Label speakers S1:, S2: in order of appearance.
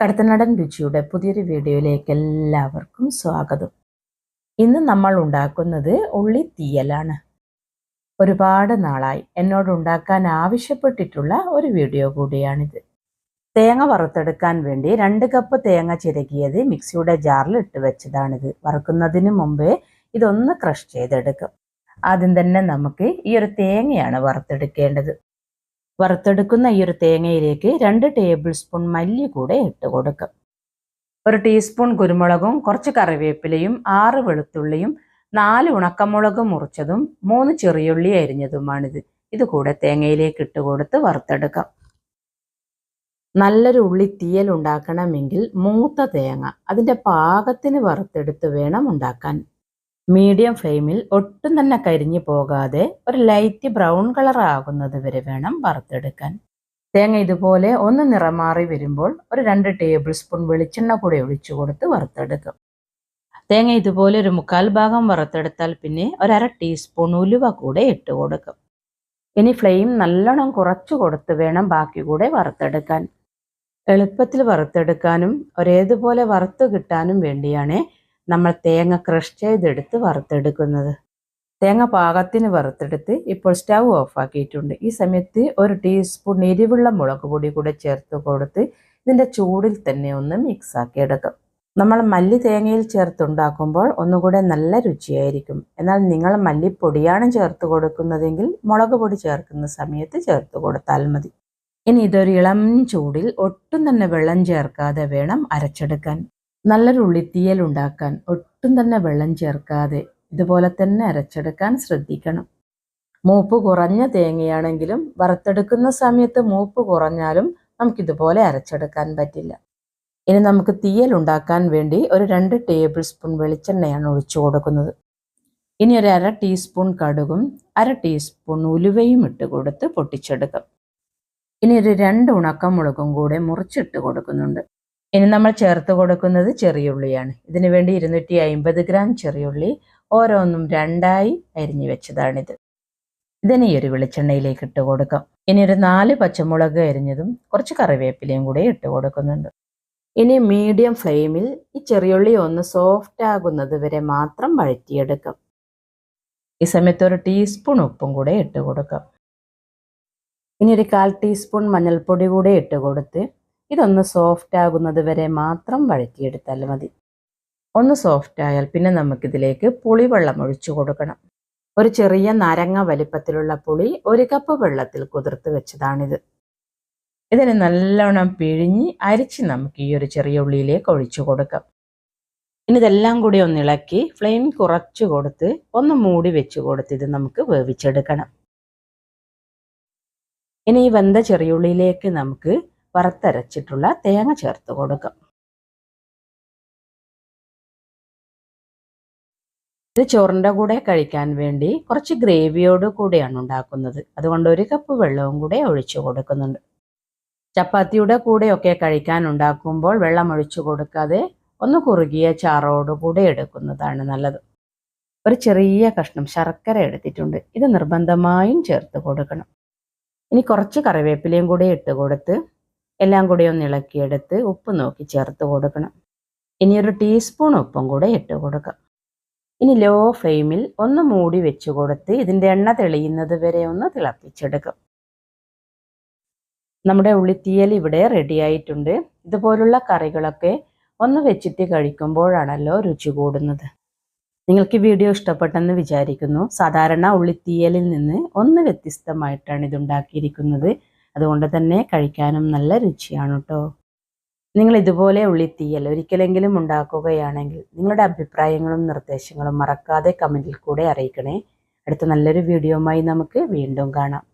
S1: കടത്തനടൻ രുചിയുടെ പുതിയൊരു വീഡിയോയിലേക്ക് എല്ലാവർക്കും സ്വാഗതം ഇന്ന് നമ്മൾ ഉണ്ടാക്കുന്നത് ഉള്ളി തീയലാണ് ഒരുപാട് നാളായി എന്നോട് ഉണ്ടാക്കാൻ ആവശ്യപ്പെട്ടിട്ടുള്ള ഒരു വീഡിയോ കൂടിയാണിത് തേങ്ങ വറുത്തെടുക്കാൻ വേണ്ടി രണ്ട് കപ്പ് തേങ്ങ ചിരകിയത് മിക്സിയുടെ ജാറിൽ ഇട്ട് വെച്ചതാണിത് വറുക്കുന്നതിന് മുമ്പേ ഇതൊന്ന് ക്രഷ് ചെയ്തെടുക്കും ആദ്യം തന്നെ നമുക്ക് ഈ ഒരു തേങ്ങയാണ് വറുത്തെടുക്കേണ്ടത് വറുത്തെടുക്കുന്ന ഈ ഒരു തേങ്ങയിലേക്ക് രണ്ട് ടേബിൾ സ്പൂൺ മല്ലി കൂടെ ഇട്ട് കൊടുക്കും ഒരു ടീസ്പൂൺ കുരുമുളകും കുറച്ച് കറിവേപ്പിലയും ആറ് വെളുത്തുള്ളിയും നാല് ഉണക്കമുളക് മുറിച്ചതും മൂന്ന് ചെറിയുള്ളി അരിഞ്ഞതുമാണിത് ഇത് കൂടെ തേങ്ങയിലേക്ക് ഇട്ട് കൊടുത്ത് വറുത്തെടുക്കാം നല്ലൊരു ഉള്ളി തീയൽ ഉണ്ടാക്കണമെങ്കിൽ മൂത്ത തേങ്ങ അതിൻ്റെ പാകത്തിന് വറുത്തെടുത്ത് വേണം ഉണ്ടാക്കാൻ മീഡിയം ഫ്ലെയിമിൽ ഒട്ടും തന്നെ കരിഞ്ഞു പോകാതെ ഒരു ലൈറ്റ് ബ്രൗൺ കളർ ആകുന്നത് വരെ വേണം വറുത്തെടുക്കാൻ തേങ്ങ ഇതുപോലെ ഒന്ന് നിറമാറി വരുമ്പോൾ ഒരു രണ്ട് ടേബിൾ സ്പൂൺ വെളിച്ചെണ്ണ കൂടി ഒഴിച്ചു കൊടുത്ത് വറുത്തെടുക്കും തേങ്ങ ഇതുപോലെ ഒരു മുക്കാൽ ഭാഗം വറുത്തെടുത്താൽ പിന്നെ ഒരര ടീസ്പൂൺ ഉലുവ കൂടെ ഇട്ട് കൊടുക്കും ഇനി ഫ്ലെയിം നല്ലോണം കുറച്ച് കൊടുത്ത് വേണം ബാക്കി കൂടെ വറുത്തെടുക്കാൻ എളുപ്പത്തിൽ വറുത്തെടുക്കാനും ഒരേതുപോലെ വറുത്ത് കിട്ടാനും വേണ്ടിയാണ് നമ്മൾ തേങ്ങ ക്രഷ് ചെയ്തെടുത്ത് വറുത്തെടുക്കുന്നത് തേങ്ങ പാകത്തിന് വറുത്തെടുത്ത് ഇപ്പോൾ സ്റ്റൗ ഓഫാക്കിയിട്ടുണ്ട് ഈ സമയത്ത് ഒരു ടീസ്പൂൺ എരിവുള്ള മുളക് പൊടി കൂടെ ചേർത്ത് കൊടുത്ത് ഇതിൻ്റെ ചൂടിൽ തന്നെ ഒന്ന് മിക്സ് ആക്കി നമ്മൾ മല്ലി തേങ്ങയിൽ ചേർത്തുണ്ടാക്കുമ്പോൾ ഒന്നുകൂടെ നല്ല രുചിയായിരിക്കും എന്നാൽ നിങ്ങൾ മല്ലിപ്പൊടിയാണ് ചേർത്ത് കൊടുക്കുന്നതെങ്കിൽ മുളക് പൊടി ചേർക്കുന്ന സമയത്ത് ചേർത്ത് കൊടുത്താൽ മതി ഇനി ഇതൊരു ഇളം ചൂടിൽ ഒട്ടും തന്നെ വെള്ളം ചേർക്കാതെ വേണം അരച്ചെടുക്കാൻ നല്ലൊരു ഉള്ളിത്തീയൽ ഉണ്ടാക്കാൻ ഒട്ടും തന്നെ വെള്ളം ചേർക്കാതെ ഇതുപോലെ തന്നെ അരച്ചെടുക്കാൻ ശ്രദ്ധിക്കണം മൂപ്പ് കുറഞ്ഞ തേങ്ങയാണെങ്കിലും വറുത്തെടുക്കുന്ന സമയത്ത് മൂപ്പ് കുറഞ്ഞാലും നമുക്കിതുപോലെ അരച്ചെടുക്കാൻ പറ്റില്ല ഇനി നമുക്ക് തീയൽ ഉണ്ടാക്കാൻ വേണ്ടി ഒരു രണ്ട് ടേബിൾ സ്പൂൺ വെളിച്ചെണ്ണയാണ് ഒഴിച്ചു കൊടുക്കുന്നത് ഇനി ഒരു അര ടീസ്പൂൺ കടുകും അര ടീസ്പൂൺ ഉലുവയും ഇട്ട് കൊടുത്ത് പൊട്ടിച്ചെടുക്കും ഇനി ഒരു രണ്ട് ഉണക്കമുളകും കൂടെ മുറിച്ചിട്ട് കൊടുക്കുന്നുണ്ട് ഇനി നമ്മൾ ചേർത്ത് കൊടുക്കുന്നത് ചെറിയുള്ളിയാണ് ഇതിനു വേണ്ടി ഇരുന്നൂറ്റി അയിമ്പത് ഗ്രാം ചെറിയുള്ളി ഓരോന്നും രണ്ടായി അരിഞ്ഞു വെച്ചതാണിത് ഇതിനെ ഒരു വെളിച്ചെണ്ണയിലേക്ക് ഇട്ട് കൊടുക്കാം ഇനി ഒരു നാല് പച്ചമുളക് അരിഞ്ഞതും കുറച്ച് കറിവേപ്പിലയും കൂടി ഇട്ട് കൊടുക്കുന്നുണ്ട് ഇനി മീഡിയം ഫ്ലെയിമിൽ ഈ ചെറിയുള്ളി ഒന്ന് സോഫ്റ്റ് ആകുന്നത് വരെ മാത്രം വഴറ്റിയെടുക്കാം ഈ സമയത്ത് ഒരു ടീസ്പൂൺ ഉപ്പും കൂടെ ഇട്ട് കൊടുക്കാം ഇനി ഒരു കാൽ ടീസ്പൂൺ മഞ്ഞൾപ്പൊടി കൂടെ ഇട്ട് കൊടുത്ത് ഇതൊന്ന് സോഫ്റ്റ് ആകുന്നത് വരെ മാത്രം വഴറ്റിയെടുത്താൽ മതി ഒന്ന് സോഫ്റ്റ് ആയാൽ പിന്നെ നമുക്കിതിലേക്ക് പുളിവെള്ളം ഒഴിച്ചു കൊടുക്കണം ഒരു ചെറിയ നാരങ്ങ വലിപ്പത്തിലുള്ള പുളി ഒരു കപ്പ് വെള്ളത്തിൽ കുതിർത്ത് വെച്ചതാണിത് ഇതിനെ നല്ലവണ്ണം പിഴിഞ്ഞ് അരിച്ച് നമുക്ക് ഈ ഒരു ചെറിയ ഉള്ളിയിലേക്ക് ഒഴിച്ചു കൊടുക്കാം ഇനി ഇതെല്ലാം കൂടി ഒന്ന് ഇളക്കി ഫ്ലെയിം കുറച്ച് കൊടുത്ത് ഒന്ന് മൂടി വെച്ച് കൊടുത്ത് ഇത് നമുക്ക് വേവിച്ചെടുക്കണം ഇനി ഈ വെന്ത ചെറിയുള്ളിയിലേക്ക് നമുക്ക് വറുത്തരച്ചിട്ടുള്ള തേങ്ങ ചേർത്ത് കൊടുക്കും ഇത് ചോറിൻ്റെ കൂടെ കഴിക്കാൻ വേണ്ടി കുറച്ച് ഗ്രേവിയോട് കൂടെയാണ് ഉണ്ടാക്കുന്നത് അതുകൊണ്ട് ഒരു കപ്പ് വെള്ളവും കൂടെ ഒഴിച്ചു കൊടുക്കുന്നുണ്ട് ചപ്പാത്തിയുടെ കൂടെയൊക്കെ കഴിക്കാൻ ഉണ്ടാക്കുമ്പോൾ വെള്ളം ഒഴിച്ചു കൊടുക്കാതെ ഒന്ന് കുറുകിയ ചാറോട് കൂടെ എടുക്കുന്നതാണ് നല്ലത് ഒരു ചെറിയ കഷ്ണം ശർക്കര എടുത്തിട്ടുണ്ട് ഇത് നിർബന്ധമായും ചേർത്ത് കൊടുക്കണം ഇനി കുറച്ച് കറിവേപ്പിലയും കൂടെ ഇട്ട് കൊടുത്ത് എല്ലാം കൂടി ഒന്ന് ഇളക്കിയെടുത്ത് ഉപ്പ് നോക്കി ചേർത്ത് കൊടുക്കണം ഇനി ഒരു ടീസ്പൂൺ ഉപ്പും കൂടെ ഇട്ട് കൊടുക്കാം ഇനി ലോ ഫ്ലെയിമിൽ ഒന്ന് മൂടി വെച്ച് കൊടുത്ത് ഇതിൻ്റെ എണ്ണ തെളിയുന്നത് വരെ ഒന്ന് തിളപ്പിച്ചെടുക്കും നമ്മുടെ ഉള്ളിത്തീയൽ ഇവിടെ റെഡി ആയിട്ടുണ്ട് ഇതുപോലുള്ള കറികളൊക്കെ ഒന്ന് വെച്ചിട്ട് കഴിക്കുമ്പോഴാണല്ലോ രുചി കൂടുന്നത് നിങ്ങൾക്ക് വീഡിയോ ഇഷ്ടപ്പെട്ടെന്ന് വിചാരിക്കുന്നു സാധാരണ ഉള്ളിത്തീയലിൽ നിന്ന് ഒന്ന് വ്യത്യസ്തമായിട്ടാണ് ഇതുണ്ടാക്കിയിരിക്കുന്നത് അതുകൊണ്ട് തന്നെ കഴിക്കാനും നല്ല രുചിയാണ് കേട്ടോ നിങ്ങൾ ഇതുപോലെ ഉള്ളിത്തീയൽ ഒരിക്കലെങ്കിലും ഉണ്ടാക്കുകയാണെങ്കിൽ നിങ്ങളുടെ അഭിപ്രായങ്ങളും നിർദ്ദേശങ്ങളും മറക്കാതെ കമൻറ്റിൽ കൂടെ അറിയിക്കണേ അടുത്ത നല്ലൊരു വീഡിയോമായി നമുക്ക് വീണ്ടും കാണാം